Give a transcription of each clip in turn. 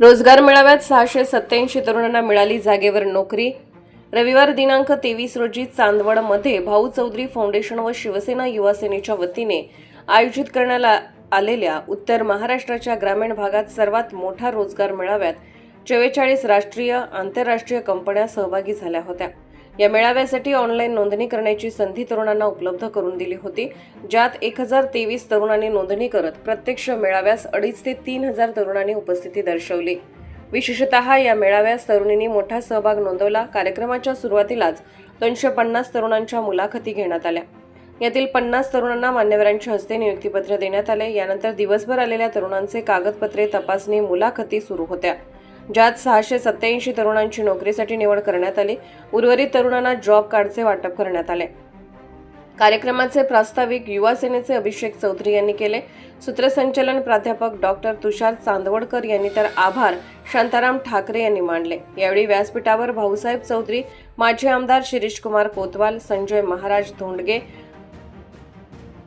रोजगार मेळाव्यात सहाशे सत्याऐंशी तरुणांना मिळाली जागेवर नोकरी. रविवार दिनांक तेवीस रोजी चांदवडमध्ये भाऊ चौधरी फाउंडेशन व शिवसेना युवा सेनेच्या वतीने आयोजित करण्यात आलेल्या उत्तर महाराष्ट्राच्या ग्रामीण भागात सर्वात मोठा रोजगार मेळाव्यात चव्वेचाळीस राष्ट्रीय आंतरराष्ट्रीय कंपन्या सहभागी झाल्या होत्या. या मेळाव्यासाठी ऑनलाईन नोंदणी करण्याची संधी तरुणांना उपलब्ध करून दिली होती. ज्यात एक हजार तेवीस तरुणांनी नोंदणी करत प्रत्यक्ष मेळाव्यास अडीच ते तीन हजार तरुणांनी उपस्थिती दर्शवली. विशेषतः या मेळाव्यास तरुणींनी मोठा सहभाग नोंदवला. कार्यक्रमाच्या सुरुवातीलाच दोनशे पन्नास तरुणांच्या मुलाखती घेण्यात आल्या. यातील पन्नास तरुणांना मान्यवरांच्या हस्ते नियुक्तीपत्र देण्यात आले. यानंतर दिवसभर आलेल्या तरुणांचे कागदपत्रे तपासणी मुलाखती सुरू होत्या. ज्यात सहाशे सत्याऐंशी तरुणांची नोकरीसाठी निवड करण्यात आली. उर्वरित तरुणांना जॉब कार्डचे वाटप करण्यात आले. कार्यक्रमाचे प्रास्ताविक युवा सेनेचे अभिषेक चौधरी यांनी केले. सूत्रसंचालन प्राध्यापक डॉक्टर तुषार चांदवडकर यांनी तर आभार शांताराम ठाकरे यांनी मांडले यावेळी व्यासपीठावर भाऊसाहेब चौधरी माजी आमदार शिरीषकुमार कोतवाल संजय महाराज धोंडगे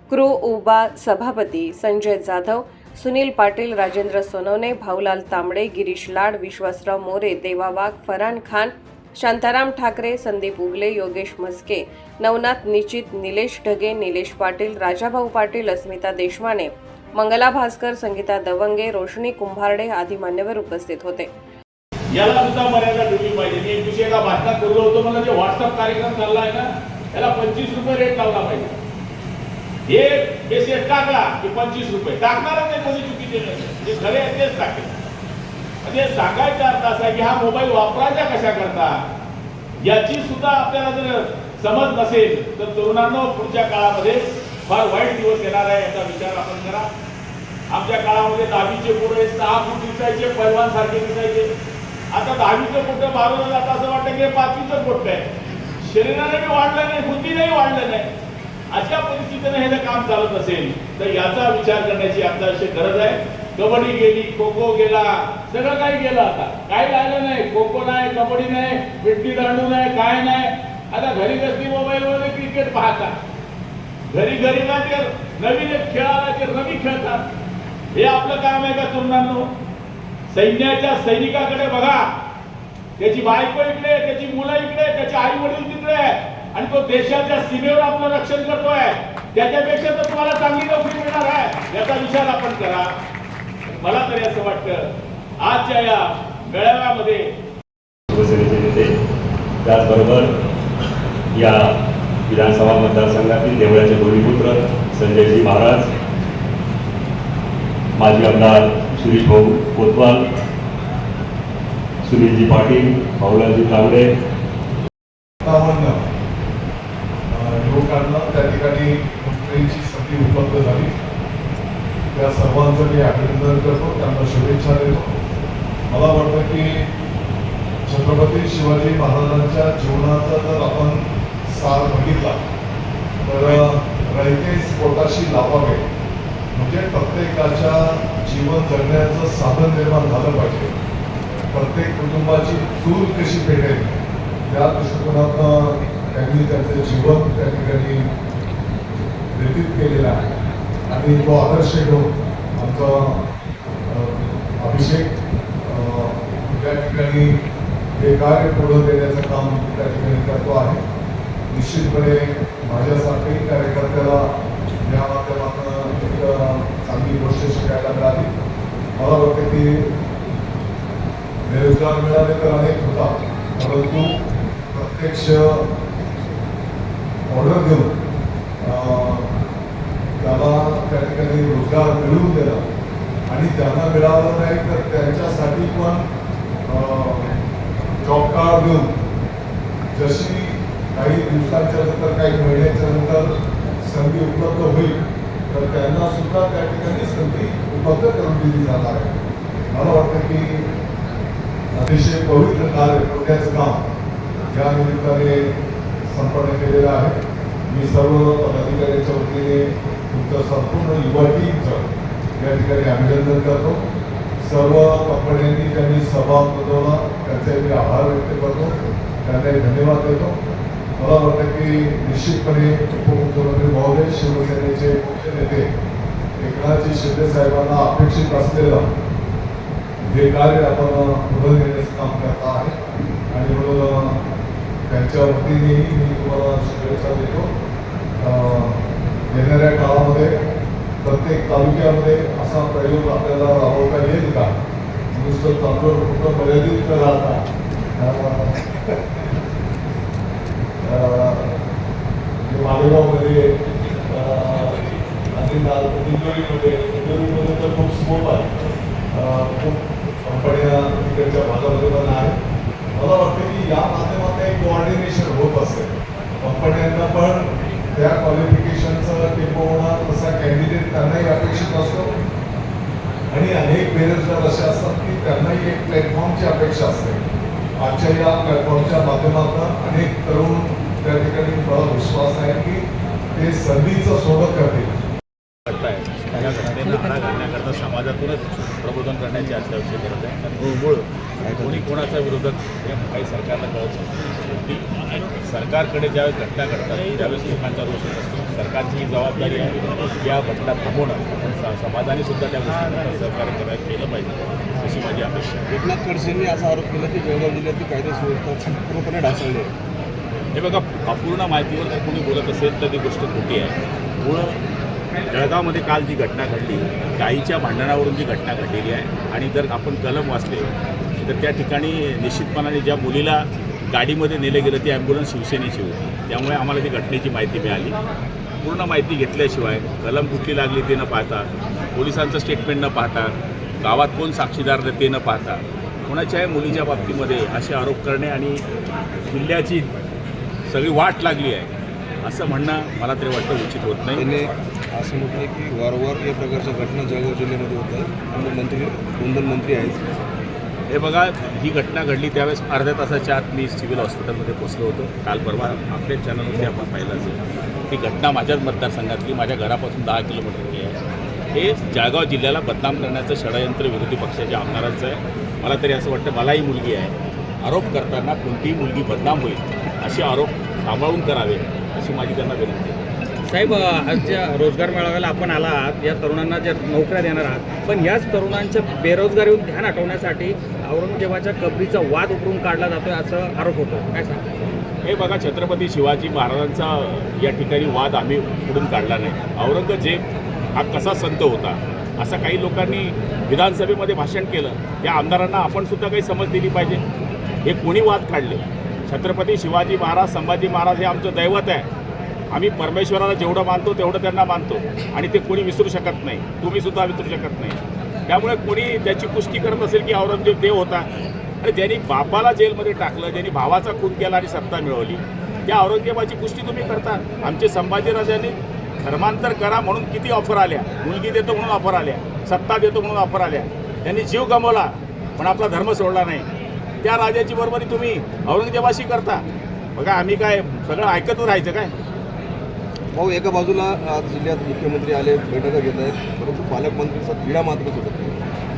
क्रू उबा सभापती संजय जाधव सुनील पाटील राजेंद्र सोनवणे भाऊलाल तांबडे गिरीश लाड विश्वासराव मोरे देवा वाघ फरहान खान शांताराम ठाकरे संदीप उगले योगेश म्हस्के नवनाथ निचित निलेश ढगे निलेश पाटील राजाभाऊ पाटील अस्मिता देशमाने मंगला भास्कर संगीता दवंगे रोशनी कुंभारडे आदी मान्यवर उपस्थित होते. याला सुद्धा मर्यादा ठेवली पाहिजे. मी एक दिवशी एका भाषणात बोललो होतो मला जे व्हॉट्सअप कार्यक्रम चालला आहे ना त्याला पंचवीस रुपये रेट लावला पाहिजे. हे मेसेज टाकला की पंचवीस रुपये. टाकणारच नाही कोणी चुकीचे नाही. जे खरे आहे तेच टाकेल. म्हणजे सांगायचा अर्थ असा आहे की हा मोबाईल वापरायचा कशा करता? याची सुद्धा आपल्याला जर समज नसेल तर तरुणांना पुढच्या काळामध्ये फार वाईट दिवस येणार आहे याचा विचार आपण करा. आमच्या काळामध्ये दहावीचे पोरे सहा फूट दिसायचे पैलवान सारखे दिसायचे. आता दहावीचं पोटं मारवलं जातं असं वाटतं की पाचवीचं पोट आहे शरीराने वाढलं नाही बुद्धीनेही वाढलं नाही. अशा परिस्थितीने हे जर काम चालत असेल तर याचा विचार करण्याची आता अशी गरज आहे. कबड्डी गेली खो खो गेला सगळं काही गेलं आता. काही राहिलं नाही. खो खो नाही कबड्डी नाही विट्टी दांडू नाही काय नाही. आता घरी कसली मोबाईलमध्ये क्रिकेट पाहतात. घरी घरी ना ते नवीन एक खेळ आला ते रवी खेळतात. हे आपलं काम आहे का तरुणांनो? सैन्याच्या सैनिकाकडे बघा. त्याची बायको इकडे त्याची मुलं इकडे त्याचे आई वडील तिकडे. आणि तो देशाच्या सीमेवर आपलं रक्षण करतोय. त्याच्यापेक्षा तर तुम्हाला चांगली नोकरी मिळणार आहे. याचा विचार आपण करा. मला तरी असं वाटतं आजच्या या मेळाव्यामध्ये शिवसेनेचे नेते त्याचबरोबर या विधानसभा मतदारसंघातील देवळाचे दोन्ही पुत्र संजयजी महाराज माजी आमदार शिरीष भाऊ कोतवाल सुनीलजी पाटील भाऊलालजी तांबडे सत्तावन्न त्या ठिकाणी नोकरीची संधी उपलब्ध झाली. त्या सर्वांचं मी अभिनंदन करतो त्यांना शुभेच्छा देतो. मला वाटतं की छत्रपती शिवाजी महाराजांच्या जीवनाचा जर आपण सार बघितला तर रयतेच पोटाशी लावावे म्हणजे प्रत्येकाच्या जीवन जगण्याचं साधन निर्माण झालं पाहिजे. प्रत्येक कुटुंबाची चूल कशी पेटेल त्या दृष्टिकोनातनं त्यांनी त्यांचं जीवन त्या ठिकाणी व्यतीत केलेलं आहे. आणि तो आदर्श घेऊन आमचा अभिषेक त्या ठिकाणी हे कार्य पुढं देण्याचं काम त्या ठिकाणी करतो आहे. निश्चितपणे माझ्यासाठी कार्यकर्त्याला या माध्यमातून एक चांगली गोष्ट शिकायला मिळाली. मला वाटतं की बेरोजगार मिळाले तर अनेक होता परंतु प्रत्यक्ष ऑर्डर देऊन त्याला त्या ठिकाणी रोजगार मिळवून दिला आणि त्यांना मिळालं नाही तर त्यांच्यासाठी पण जॉब कार्ड देऊन जशी काही दिवसांच्या नंतर काही महिन्याच्या नंतर संधी उपलब्ध होईल तर त्यांना सुद्धा त्या ठिकाणी संधी उपलब्ध करून दिली जाणार आहे. मला वाटतं की अतिशय पवित्र कार्य करण्याचं काम या निमित्ताने संपन्न केलेलं आहे. मी सर्व पदाधिकाऱ्यांच्या वतीने तुमचं संपूर्ण युवा टीमचं या ठिकाणी अभिनंदन करतो. सर्व कंपन्यांनी त्यांनी सहभाग नोंदवला त्यांचे मी आभार व्यक्त करतो. त्यांना धन्यवाद देतो. मला वाटतं की निश्चितपणे उपमुख्यमंत्री महोदय शिवसेनेचे मुख्य नेते एकनाथजी शिंदे साहेबांना अपेक्षित असलेलं हे कार्य आपण पुढे नेण्याचं काम करत आहे. आणि म्हणून त्यांच्या वतीनेही मी तुम्हाला शुभेच्छा देतो. येणाऱ्या काळामध्ये प्रत्येक तालुक्यामध्ये असा प्रयोग आपल्याला राबवता येईल का? नुसतं तांदूळ फक्त मर्यादित राहता? मालेगावमध्ये अं, आणि दिंडोरीमध्ये दिंडोरीमध्ये तर खूप स्कोप आहे. खूप कंपन्या तिकडच्या भागामध्ये पण आहे मला वाटतं की या माध्यमातून एक कोऑर्डिनेशन होत असेल. कंपन्यांना पण त्या क्वालिफिकेशनचं टिपवणं तसा कॅन्डिडेट त्यांनाही अपेक्षित असतो. आणि अनेक बेरोजगार असे असतात की त्यांनाही एक प्लॅटफॉर्मची अपेक्षा असते. आजच्या या प्लॅटफॉर्मच्या माध्यमातून अनेक तरुण त्या ठिकाणी मला विश्वास आहे की ते संधीचं सोबत करतील. त्या घटनेला आळा घालण्याकरता समाजातूनच प्रबोधन करण्याची आज आवश्यक गरज आहे. कारण मूळ. कोणी कोणाचा विरोधक हे काही सरकारला कळत शेवटी सरकारकडे ज्यावेळेस घटना घडतात त्यावेळेस लोकांचा रोष होत असतो. सरकारची ही जबाबदारी आहे या घटना थांबवणं. समाजाने सुद्धा त्या गोष्टींना सहकार्य करायला केलं पाहिजे. अशी माझी अपेक्षा आहे. एकनाथ खडसेंनी असा आरोप केला की जळगाव जिल्ह्यातली कायदा सुव्यवस्था संपूर्णपणे ढासळली आहे. हे बघा अपूर्ण माहितीवर जर कोणी बोलत असेल तर ती गोष्ट खोटी आहे. मुळं जळगावमध्ये काल जी घटना घडली गाईच्या भांडणावरून जी घटना घडलेली आहे आणि जर आपण कलम वाचले तर त्या ठिकाणी निश्चितपणाने ज्या मुलीला गाडीमध्ये नेलं गेलं ती ॲम्ब्युलन्स शिवसेनेची होती. त्यामुळे आम्हाला ती घटनेची माहिती मिळाली. पूर्ण माहिती घेतल्याशिवाय कलम कुठली लागली ते न पाहता पोलिसांचं स्टेटमेंट न पाहता गावात कोण साक्षीदार ते न पाहता कोणाच्याही मुलीच्या बाबतीमध्ये असे आरोप करणे आणि जिल्ह्याची सगळी वाट लागली आहे. असं म्हणणं मला तरी वाटतं उचित होत नाही. त्यांनी असं म्हटलं की वारंवार या प्रकारच्या घटना जळगाव जिल्ह्यामध्ये होत आहेत. मंत्री दोन दोन मंत्री आहेत. हे बघा ही घटना घडली त्यावेळेस अर्ध्या तासाच्या आत मी सिव्हिल हॉस्पिटलमध्ये पोचलो होतो. काल परवा आपल्या चॅनलवरती आपण पाहिलं असेल. ती घटना माझ्याच मतदारसंघातली माझ्या घरापासून दहा किलोमीटरची आहे. हे जळगाव जिल्ह्याला बदनाम करण्याचं षडयंत्र विरोधी पक्षाच्या आमदारांचं आहे. मला तरी असं वाटतं मलाही मुलगी आहे. आरोप करताना कोणतीही मुलगी बदनाम होईल असे आरोप सांभाळून करावे. अशी माझी त्यांना विनंती साहेब आजच्या रोजगार मेळाव्याला आपण आला आहात या तरुणांना ज्या नोकऱ्या देणार आहात पण याच तरुणांच्या बेरोजगारीवर ध्यान हटवण्यासाठी औरंगजेबाच्या कबरीचा वाद उकरून काढला जातोय असं आरोप होतो काय सांग हे बघा छत्रपती शिवाजी महाराजांचा या ठिकाणी वाद आम्ही पुढून काढला नाही. औरंगजेब हा कसा संत होता असं काही लोकांनी विधानसभेमध्ये भाषण केलं. त्या आमदारांना आपण सुद्धा काही समज दिली पाहिजे. हे कोणी वाद काढले? छत्रपती शिवाजी महाराज संभाजी महाराज हे आमचं दैवत आहे. आम्ही परमेश्वराला जेवढं मानतो तेवढं त्यांना मानतो. आणि ते कोणी विसरू शकत नाही. तुम्ही सुद्धा विसरू शकत नाही. त्यामुळे कोणी त्याची पुष्टी करत असेल की औरंगजेब देव होता आणि ज्यांनी बापाला जेलमध्ये टाकलं ज्यांनी भावाचा खून केला आणि सत्ता मिळवली त्या औरंगजेबाची पुष्टी तुम्ही करता. आमचे संभाजीराजांनी धर्मांतर करा म्हणून किती ऑफर आल्या? मुलगी देतो म्हणून ऑफर आल्या. सत्ता देतो म्हणून ऑफर आल्या. त्यांनी जीव गमावला पण आपला धर्म सोडला नाही. त्या राजाची बरोबरी तुम्ही औरंगजेबाशी करता. बघा आम्ही काय सगळं ऐकतच राहायचं काय? भाऊ एका बाजूला आज जिल्ह्यात मुख्यमंत्री आले बैठका घेत आहेत परंतु पालकमंत्रीचा तिढा मात्र सुटत नाही.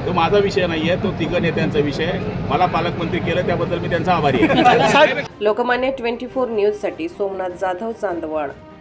तो माझा विषय नाही आहे तो तिघ नेत्यांचा विषय मला पालकमंत्री केलं त्याबद्दल मी त्यांचा आभारी आहे. लोकमान्य ट्वेंटी फोर न्यूजसाठी सोमनाथ जाधव चांदवड.